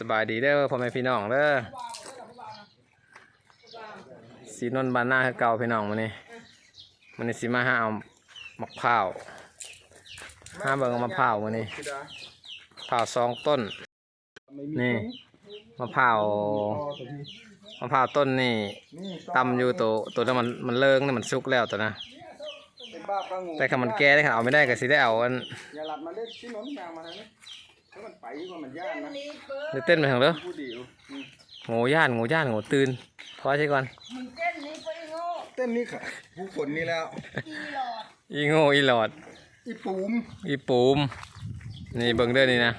สบายดีเด้อพ่อแม่พี่น้องเด้อสีนนบานหน้าคือเก่าพี่น้องมื้อนี้มื้อนี้สิมาหาเอามะพร้าวห้าเบิ่งมะพร้าวมื้อนี้มะพร้าวสองต้นนี่มะพร้าวมะพร้าวต้นนี่ตำอยู่ตัวตัวที่มันมันเลิงนี่มันสุกแล้วตัวนะแต่ถ้ามันแก่ได้ค่ะเอาไม่ได้ก็สิได้เอาอันอย่าหลับมาเล่นที่นนยางมาทางนี้ ถ้ามันไปก็มันย่านนะเดี๋ยวเต้นไปทางเด้อผู้เดียวนี่โง่ย่านโง่ย่านโง่ตื่นพอใช่ก่อน เต้นนี่ค่ะ ผู้คนนี่แล้ว อีโง่อีหลอด อีปูมอีปูม นี่เบิ่งเด้อนี่นะ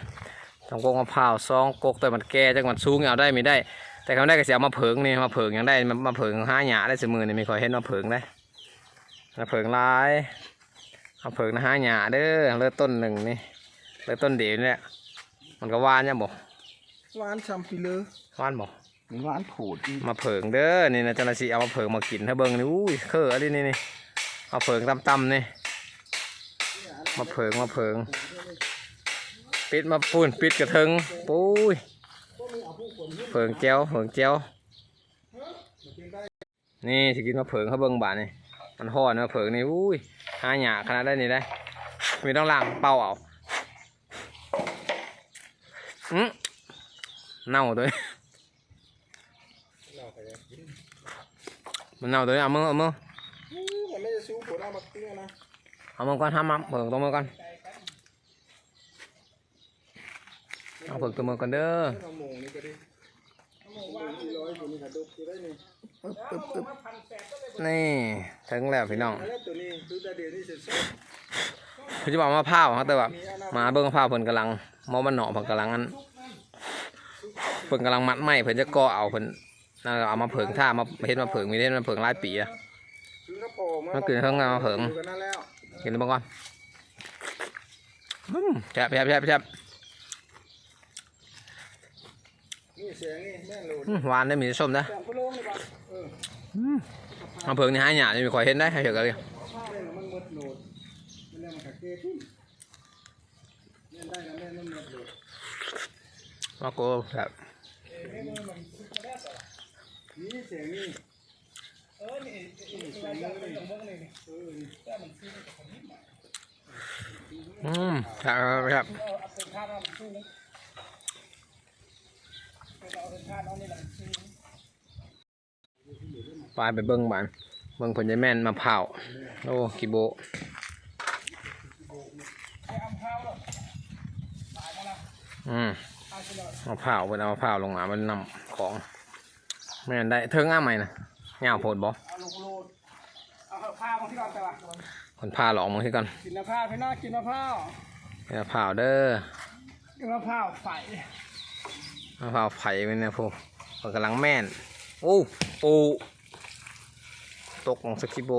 ต้องกกมะพร้าวซองกกแต่มันแก่จังมันสูงเอาได้ไม่ได้ แต่เขาได้ก็สิเอามาเผิงนี่มาเผิงยังได้มามาเผิงห้าหยาได้เสมอนี่ไม่ค่อยเห็นมาเผิงได้มาเผิงหลายมาเผิงนะห้าหยาเด้อเลือต้นหนึ่งนี่เลือต้นเดียวนี่แหละ มันก็หวานเนี่ยบอกหวานชัมปิเลอร์หวานบอกมันหวานโผดอีกมาเผิงเด้อนี่นะเจ้าหน้าที่เอามาเผิงมากินถ้าเบิ่งนี่อุ้ยเคออะไรนี่นี่มาเผิงตำๆนี่มาเผิงมาเผิง ปิดมาปูนปิดกระเทิงปุ้ยเผิงเจียวเผิงเจียวนี่สิกินมาเผิงเขาเบิ่งบาดนี่มันห่อนมาเผิงนี่อุ้ยหาหยาขนาดได้นี่ได้มีต้องล้างเป่าเอา อืมเน่าตัวนี้มันเอาตัวนี้เอามือเอามือมันไม่จะสู้ผลเอามาเตี้ยนะเอามือก่อนห้ามมาเผิงตัวมือก่อนเอาเผิงตัวมือก่อนเด้อเอาหมูนี่ก็ได้เอาหมูว่างที่ร้อยอยู่นี่ค่ะดุอยู่ได้นี่ปึ๊บปึ๊บปึ๊บนี่ถึงแล้วพี่น้อง เดี๋ยวนี้เสร็จะบอกมะพร้าวครับแต่ว่ามาเบิ่งมะพร้าวเพิ่นกำลังมอมันหน่อเพิ่นกำลังอันเพิ่นกำลังมัดไม้เพิ่นจะก่อเอาเพิ่นนั่นเอามาเผิงท่ามาเฮ็ดมาเผิงมีเฮ็ดมาเผิงหลายปีอะซื้อะมันเกิดข้างหน้ามาเผิงอยู่กันนั่นแล้วกินแล้วบ่ก่อนแซ่บแซ่บแซ่บแซ่บหวานได้มีส้มนะแซ่บพะโล้นี่ป่ะเออเอาเผิงนี่หาหยาจะมีคอยเห็นได้ให้เฉยกันเลย แม่นมันหมดโหลดมันแล้วมันขัดเกที่แม่นได้นะแม่นมันหมดโหลด มาโกแบบอืมครับครับไปไปเบิ้งบ้านเบิ้งผลยายแม่นมาเผาโอ้กิโบอืม มาเผาเป็นเอามาเผาลงมามันนำของแม่นได้เทิงอ้าไหมนะเงาโพดบ่เอาลูกโหลดเอาข้าวมาที่ก่อนแต่ว่าคนพาหลอกมึงที่ก่อนกินมะพร้าวพี่น้ากินมะพร้าวเป็นมะพร้าวเด้อกินมะพร้าวไฟมะพร้าวไผ่เป็นเนี่ยพวกมันกำลังแม่นโอ้ปูตกของสกิโบ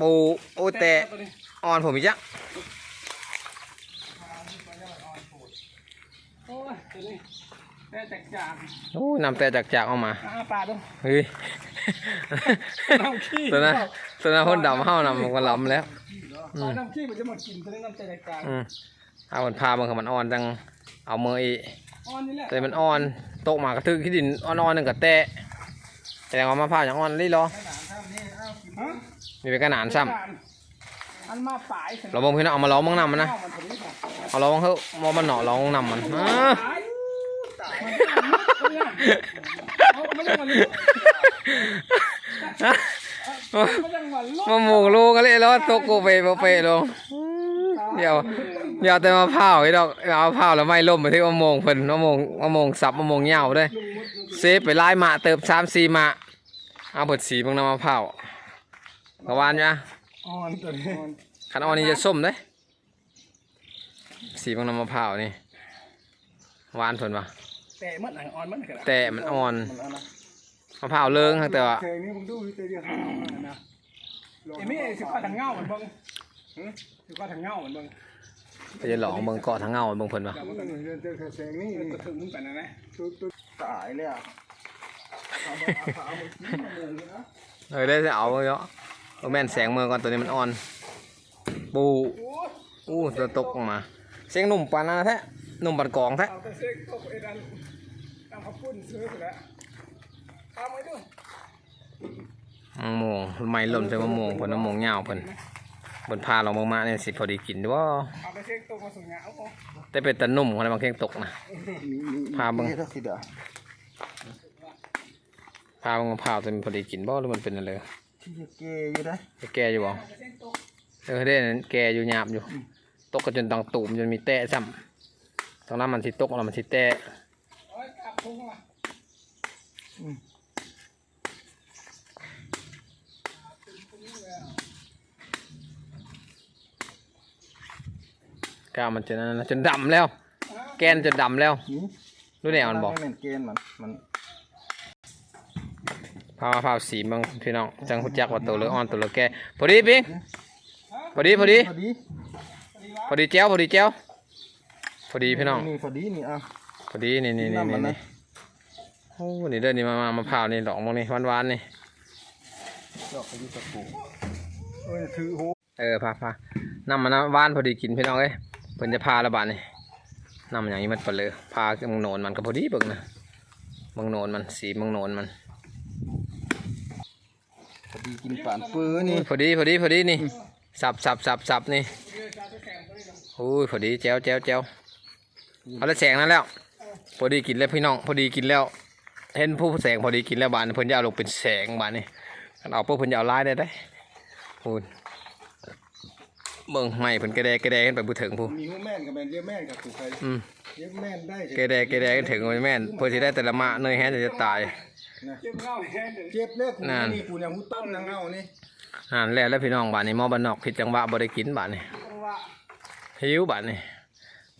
ปูโอ้แต่อ่อนผมอีกจัก โอ้ยตัวนี้ แม่จากจากโอ้นำแต่จากจากๆออกมาอาปลาดูเฮ้ยน้ำขี้ตัวนั้นตัวนั้นคนดำเฮ้านำมันก็ล้ำแล้วอ๋อน้ำขี้มันจะหมดกินตัวนี้น้ำใจจากจากอืมเอามันพามันกับมันอ่อนจังเอามืออีอ๋อนี่แหละแต่มันอ่อนตกมากระทึกที่ดินอ่อนๆนึงกับแตะแต่เอามาพร้าวอย่างอ่อนลี่รอฮะมีเป็นกระหนานซ้อันมาปลายำเราบางพี่น้องเอามาล้อมมังนำมันนะมันถึงนี่ค่ะเอาลองเถอะมอมันหนอลองนำมันอ่า ตายตายเอาไม่ได้มันไม่ได้มันลมาหมูลูกกันเลยแล้วตกกูไปบ่ไปลงเดี๋ยวเดี๋ยวแต่มาเผาไอ้ดอกเอาเผาแล้วไม่ล่มไปที่มะม่วงเพิ่นมะม่วงมะม่วงสับมะม่วงเหย่าเด้ยเซฟไปไล่มาเติมสามสี่มาเอาเปิดสีบางน้ำมะพร้าวกระวานจ้ะอ่อนตัวนี้ขันอ่อนนี่จะส้มเด้ยสีบางน้ำมะพร้าวนี่หวานเพิ่นปะ แต่มันหนังอ่อนมันขนาดแต่มันอ่อนมันเอานะมะพร้าวเลิงครับแต่ว่าเพลงนี้มึงดูวิเดียวนะเอ็มี่สิบก้าถังเงาเหมือนเบิ้งสิบก้าถังเงาเหมือนเบิ้งไปจะหลองเบิ่งเกาะทางเงาเบิ่งเพิ่นปะแต่ว่าเดินเจอแสงนี่ก็ถึงกันนะนะตายเลยอะเอามาเอามาทิ้งมาเลยนะเออได้จะเอาเยอะเอาแม่นแสงมือก่อนตัวนี้มันอ่อน ปูอู้ตัวตกออกมา เสียงหนุ่มปานนั้นแท้หนุ่มปานกองแท้ำข้าวปุ้นซื้อไปแล้วตามไว้ด้วยมะม่วงไม่หล่นใส่มะม่วงเพิ่นมะม่วงยาวเพิ่นเพิ่นพาเรามากๆเนี่ยสิพอดีกินเด้อเอาไปเซ็กตกมาส่งเงาพอแต่เป็นตะนุ่มคนละบางเข่งตกนะพาเบิ่งนี่ถ้าสิเด้อพาบางมะพร้าวจะมีพอดีกินบ่หรือมันเป็นอะไรที่จะเกยอยู่ได้จะแก่อยู่บ่เออเด้นั่นแก่อยู่หยาบอยู่ ตกกันจนตังตูมจนมีแตะซ้ำตรงนั้นมันสิตกแล้วมันสิแตะ โอ้ยกลับพุงว่ะก้าวมันจนนั้นนะจนดำแล้ว แกนจนดำแล้วนี่รู้แนวมันบอกแม่นเกณฑ์มันมันพามะพร้าวสีบางพี่น้องจังหุจักว่าตัวเหลืออ่อนตัวเหลือแก่พอดีปิงพอดีพอดีพอดีพอดีแจ้วพอดีแจ้วพอดีพี่น้องนี่พอดีนี่อะ พอดีนี่นี่นี่น้ำมันี่นนะนี่โอ้นี่เด้อนี่มามามะพร้าวนี่ดอกมองนี่หวานหวานๆนี่ดอกพอดีสักปูเอ้ยถือโหเออพาพาน้ำมันนะหวานพอดีกินพี่น้องเอ้ยเพิ่นจะพาระบาดนี่น้ำมันอย่างนี้มันเปลือพามังโหนนมันก็พอดีเบิ่งนะมังโหนนมันสีมังโหนนมันพอดีกินป่านฟื้นนี่พอดีพอดีพอดีนี่สับสับสับสับนี่โอ้ยพอดีแจ้วแจ้วแจ้วเอาละแสงนั้นแล้ว พอดีกินแล้วพี่น้อง พอดีกินแล้ว เห็นผู้แสงพอดีกินแล้วบานเพิ่นจะเอาลงเป็นแสงบานนี่คันเอาเพิ่นเพิ่นจะเอาลายได้ได้พูดเบิ่งไม่เพิ่นกระแดกระแดกันไปบ่ถึงผู้มีหูแม่นกับแม่นเรียกแม่นกับถูกใครอืมเรียกแม่นได้กระแดกระแดกันถึงโอ้ยแม่นเพิ่นสิได้แต่ละมะเนยแฮนจะตายเจ็บเงาแห้งเจ็บเลือดกูนั่นนี่กูเนี่ยหูต้มนางเงานี่นั่นแหละแล้วพี่น้องบานนี้หมอบ้านนอกผิดจังหวะบ่ได้กินบานนี้จังหวะหิวบานนี้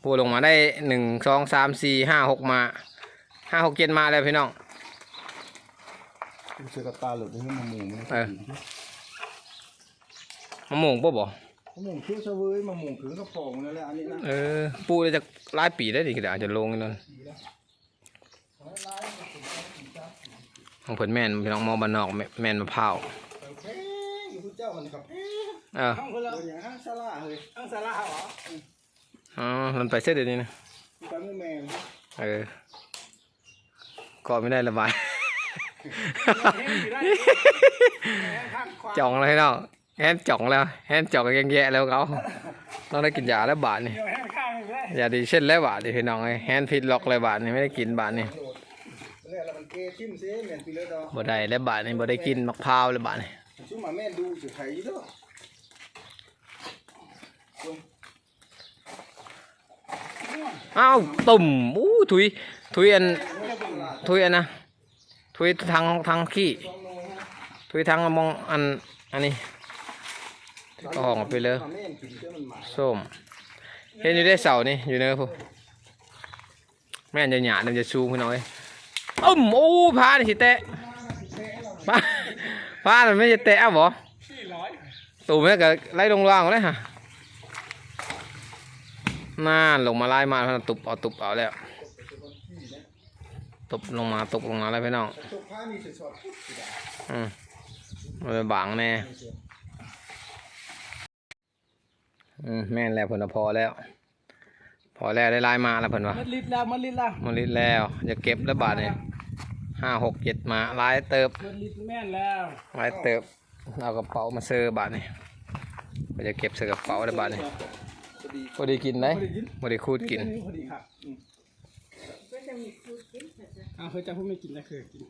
ปูลงมาได้หนึ่งสองสามสี่ห้าหกมาห้าหกเจ็ดมาแล้วพี่น้องกูเสือกระตาหลุดให้มาหมูมันเออมะม่วงปุ๊บบ่มะม่วงเคี้ยวเสวยมะม่วงถึงกระป๋องนั่นแหละอันนี้นะเออปูได้จะหลายปีได้ดิก็อาจจะลงนั่นของเพิ่นแม่นพี่น้องหมอบ้านนอกแม่แม่นมะพร้าวเฮ้ยอยู่พุทธเจ้ามันครับเฮ้ยเออห้องคนละอย่างห้างซาลาเฮ้ยห้างซาลาเหรอ อ๋อมันไปเส้นเดี๋ยวนี้นะไปมือแมงเออก็ไม่ได้ระบายข้างขวาจ่องเลยเนาะแฮนจ่องแล้วแฮนจ่องยังแย่แล้วเขาต้องได้กินยาแล้วบาทนี่เดี๋ยวแห้งข้างเลยยาดีเช่นแล้วบาทนี่พี่น้องไอ้แฮนพิษล็อกเลยบาทนี่ไม่ได้กินบาทนี่เนี่ยแล้วมันเกทิมซิเหมือนปีเลยดอกบ่ได้แล้วบาทนี่บ่ได้กินมะพร้าวเลยบาทนี่ ชุ่มมาแม่ดูสุดไทยด้วย อ้าวตุ่มอู้ถุยถุยอันถุยอันนะถุยทางทางขี้ถุยทางมองอันอันนี้ก็ห้องไปเลยส้มเห็นอยู่ได้เสานี่อยู่เนื้อผู้แม่นจะหยาดมันจะซูพี่น้อยอ้มโอ้พานี่สิแตะพาพามันไม่จะแตะบ่สี่อตูแม่ก็ไล่ลงล่างเลยฮะ น่าลงมาไล่มาตุบเอาตุบเอาแล้วตุบลงมาตุบลงมาแล้วพี่น้องตกผ้านี่สดอืมมันไปบางแน่อืมแม่นแล้วเพิ่นว่าพอแล้ว พอแล้วได้ไล่มาแล้วเพิ่นว่ามันลิดแล้วมันลิดแล้วมันลิดแล้วจะเก็บแล้วบาทเนี่ยห้าหกเจ็ดมาหลายเติบมันลิดแม่นแล้วหลายเติบเอากระเป๋ามาเซอร์บาทนี่ก็จะเก็บใส่กระเป๋าได้บาทนี่พอ ดีพอดีกินได้พอดีคูดกินพอดีครับอ้าวเคยจำพวกไม่กินนะเคยกิน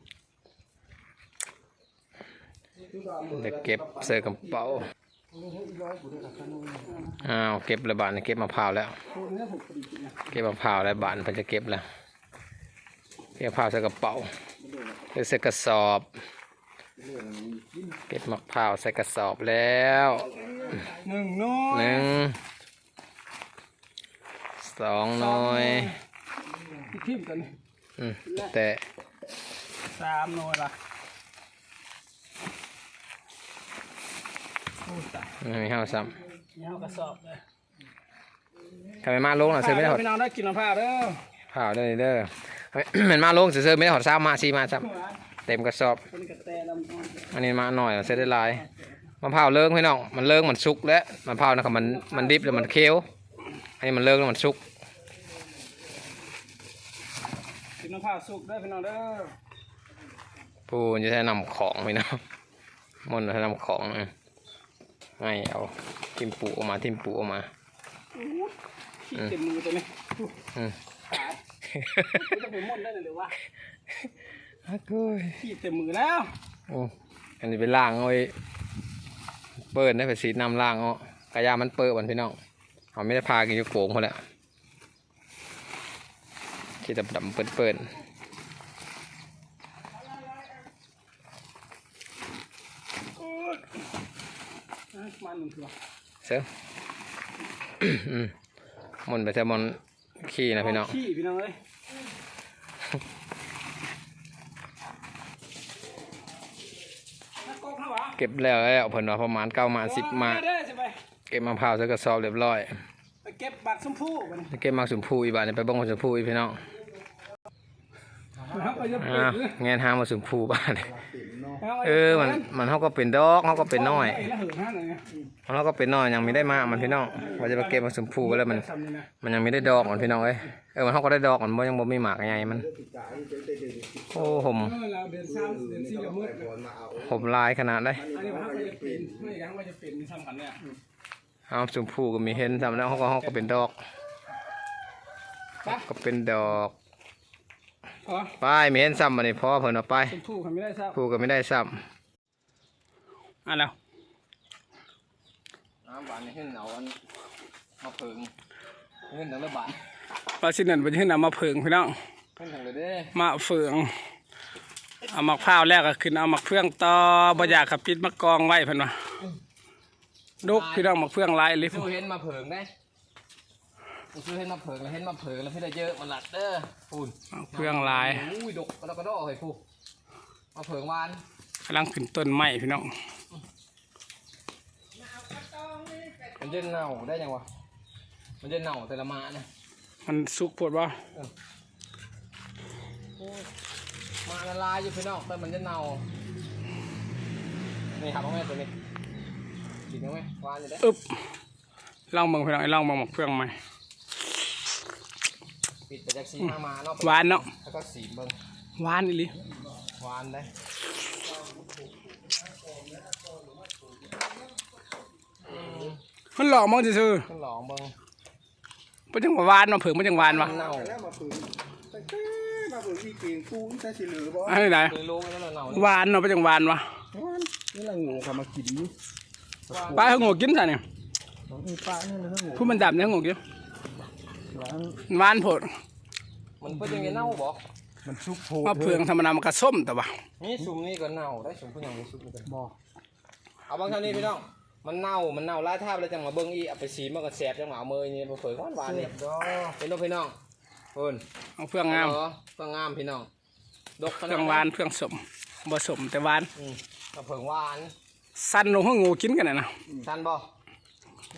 จะเก็บใส่กระเป๋าอ้าวเก็บแล้วบาทนี่เก็บมะพร้าวแล้วเนื้อผมพอดีกินนะเก็บมะพร้าวแล้วบาทเพิ่นจะเก็บแล้วเก็บมะพร้าวใส่กระเป๋าหรือใส่กระสอบ เก็บมะพร้าวใส่กระสอบแล้วหนึ่งน้อหยนึ่ง สองหน่อยทิมกันอืมแต่สามน้อยละโอ้ตายไม่มีข้าวซ้เงากระสอบเลยำทำไมมาลงหน่ะซื้อไม่ได้หอดพี่น้องได้กินมะพร้าวเด้อข้าวเด้อเด้อเหมือนมาลงซื้อๆไม่ได้หอดซ้ำมาซีมาซ้ำเต็มกระสอบเป็นกระแตลำอ่อนอันนี้มาหน่อยเสียได้หลายมะพร้าวเลิงพี่น้องมันเลิงมันสุกแล้วมะพร้าวนะครับมันมันดิบแล้วมันเคี้ยว อันนี้มันเลิกแล้วมันสุกกินน้ำข้าวสุกเด้อพี่น้องเด้อปูมันจะใช้นำของไปเนาะมันจะใช้นำของนะให้เอาทิมปูออกมาทิมปูออกมาขี้เต็มมือตัวนี้อืมขายไม่ต้องไปม่วนได้เลยหรือวะฮักเอ้ยขี้เต็มมือแล้วโอ้อันนี้เป็นล่างเอาไว้เปิดได้ไปสีน้ำล่างเอากระยามันเปิดวันพี่น้อง เขาไม่ได้พากินอยู่โป่งเขาแหละที่ดำดำๆเปิดเปิดอะมาหนึ่งตัวเสืออืมมันไปแต่มันขี้นะพี่น้องขี้พี่น้องเอ้ยนักกอกนะวะเก็บแล้วแล้วเพิ่นว่าประมาณเก้ามาสิบมา เด้อใช่ไหมเก็บมะพร้าวใส่กระสอบเรียบร้อยไปเก็บบัตรชมพู่กันเก็บมาสุมพูอีบาทนี่ไปบ้องสุมพูอีพี่น้องนะครับไปจะเปิอ้าดวเลยแงนหามาสุมพูบ้านนี่าไว้เออมันมันเขาก็เป็นดอกเขาก็เป็นน้อยไแล้วเหินห้าหน่อยไงมันเขาก็เป็นน้อยยังไม่ได้มามันพี่น้องว่าจะไปเก็บมาสุมพูไว้แล้วมัน ทำนี่นะมันยังไม่ได้ดอกมันพี่น้องเอ้ยเออมันเขาก็ได้ดอกมันบ่ยังบ่มีหมากใหญ่มันโอ้ผมเออเราเดินซ้ำเดินซี่กับมืดเลยผมลายขนาดได้อันนี้ว่าเขาจะเป็นไม่อย่างว่าจะเป็นซ้ำกันเนี่ย เอาสุมพูก็มีเห็นทำแล้วเขาก็เขาก็เป็นดอกปะก็เป็นดอกพอป้ายมีเห็นซ้ำมานี่พอเพิ่นเอาไปชมพู่เขาไม่ได้ซ้พูก็ไม่ได้ซ้ำอะแล้วำน้ำหวานนี่ขึ้นเอาอันมาเพิงขึ้นทางระบาดปลาชินนั่นเป็นที่นำมาเพิงพี่น้อง ขึ้นทางเลยเด้มาเฟืองเอามักพร้าวแล้วก็ขึ้นเอามักเฟืองต่อบ่อยากขับปิดมากองไว้เพิ่นว่า ดกพี่น้องมักเฟืองหลายเลยซื้อเห็นมาเพิงได้ซื้อเห็นมาเพิงแล้วเห็นมาเพิงแล้วพี่ได้เยอะมันหลัดเด้อปูนมักเฟืองหลายอุ้ยดกกระดกกระดอกเฮ้ยปูมาเพิงหวานกำลังขึ้นต้นไม้พี่น้องมันจะเน่าได้ยังวะมันจะเน่าแต่ละมานะมันสุกโพดบ่มาละลายอยู่พี่น้องแต่มันจะเน่านี่ครับพ่อแม่ตัวนี้ กินยังไหมหวานอยู่เด้ออึบลองเบิ่งพี่น้องไอ้ลองเบิ่งมักเฟืองใหม่ปิดไปจากสีห้ามาเนาะหวานเนาะแล้วก็สีเบิ่งหวานอีหลีหวานได้มันหลอกมองซื่อต้องลองเบิ่งๆบ่จังว่าหวานมาเผิงบ่จังหวานวะเน่าแล้วมาฝืนแต่เต้มาฝืนที่เก่งกูใช่สิหรือบ่อันนี้ไหนคือรู้แล้วเน่าหวานเนาะบ่จังหวานวะ นี่ละงูเขามากินนี่ ปลาเฮาโง่กินซะเนี่ยมีปลาเนี่ยเลยทั้งงูผู้มันดับเนี่ยโง่กินร้านหวานโพดมันเป็นยังไงเน่าบอกมันซุกโพมาเผืองธรรมดามันก็ส้มแต่ว่านี่ซุมนี่ก็เน่าได้ซุมผู้ยังมีซุมนี่กันบ่เอาบางเท่านี้พี่น้องมันเน่ามันเน่าล่าท่าบแล้วจังมาเบิ้งอีเอาไปสีมันก็แสบจังหวะเอามือนี่มาเผยหวานหวานๆนี่ดอเป็นน้องพี่น้องเพิ่นเอาเฟืองงามเหรอก็งามพี่น้องดกขเฟืองหวานเฟืองสมบ่สมแต่หวานอืมมาเผยหวาน สั้นลงห้องงูกินกันน่ะนะชันบ่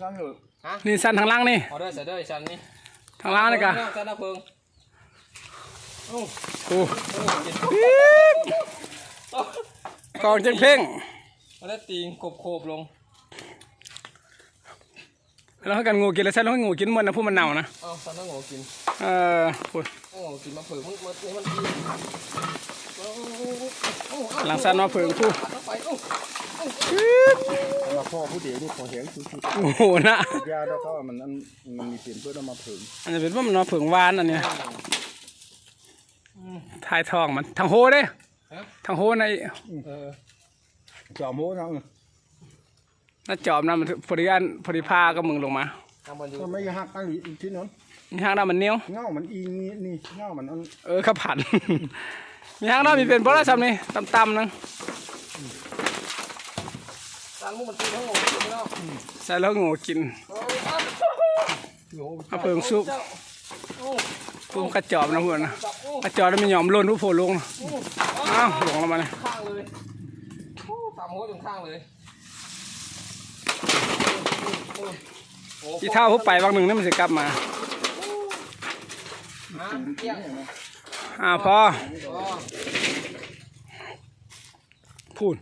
นั่นเหรอฮะนี่สั้นทางล่างนี่ออเดอร์เสร็จเด้อชันนี่ทางล่างนี่กะเอชันนะเพิงโอ้โอ้โอ้กินกองจังเพ่งเอาแล้วตีงโคบๆลงแล้วให้กันงูกินแล้วสั้นลงให้งูกินมันนะผู้มันเน่านะเอ้าชันต้องโง่กินเออพูดโอ้โง่กินมาเผยมันมันนี่มันกินโอ้โอ้โอ้โอ้หลังสั้นมาเผิงผู้เอาไปโอ้ มาพ่อผู้เดียวนี่ขอเห็นคือโอ้โหนะยาดอกเขาว่ามันอันมันมีเปลี่ยนเพื่อเอามาถึงอันจะเป็นว่ามันมาเผิงหวานอันเนี้ยทายทองมันทางโฮเด้ทางโฮในเออจอมโหทั้งน่าจอบนะมันพอดีอันพอดีพาก็มึงลงมาทำบอลอยู่ทำไมหักอันนี้ที่นั้นมีห้างด้านมันเหนียวเงามันอีนี่นี่เงามันอันเออขับผัน มีห้างด้านมีเป็นบอลซ้ำนี่ต่ำๆนึงทางมุกมันตีทั้งโง่กินแล้วใส่แล้วงูกินเอาเพิ่งซุปปุ้มกระจอบนะพวกนะกระจอบแล้วมันยอมหล่นผู้โผล่ลงนะอ้าวลงแล้วมาเลยข้างเลยโอ้ตามหัวจนข้างเลยที่เท่าผู้ไปบางหนึ่งนี่มันจะกลับมาฮะเกี้ยงอ่าพออ๋อพูด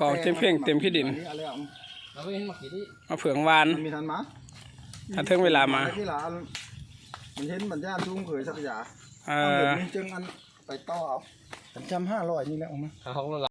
กองเต็มเพ่งเต็มขี้ดินนี่อะไรอะเราไม่เห็นมากี่ที่มาเผืองหวานมันมีทันมาถ้าถึงเวลามาที่หลานมันเห็นมันย่านชุ่มเขยสักอยาเอเอาเดี๋ยวอนี้จึงอันไปต่อเอาฉันจำห้าร้อยนี่แหละเอามาเอาของเรา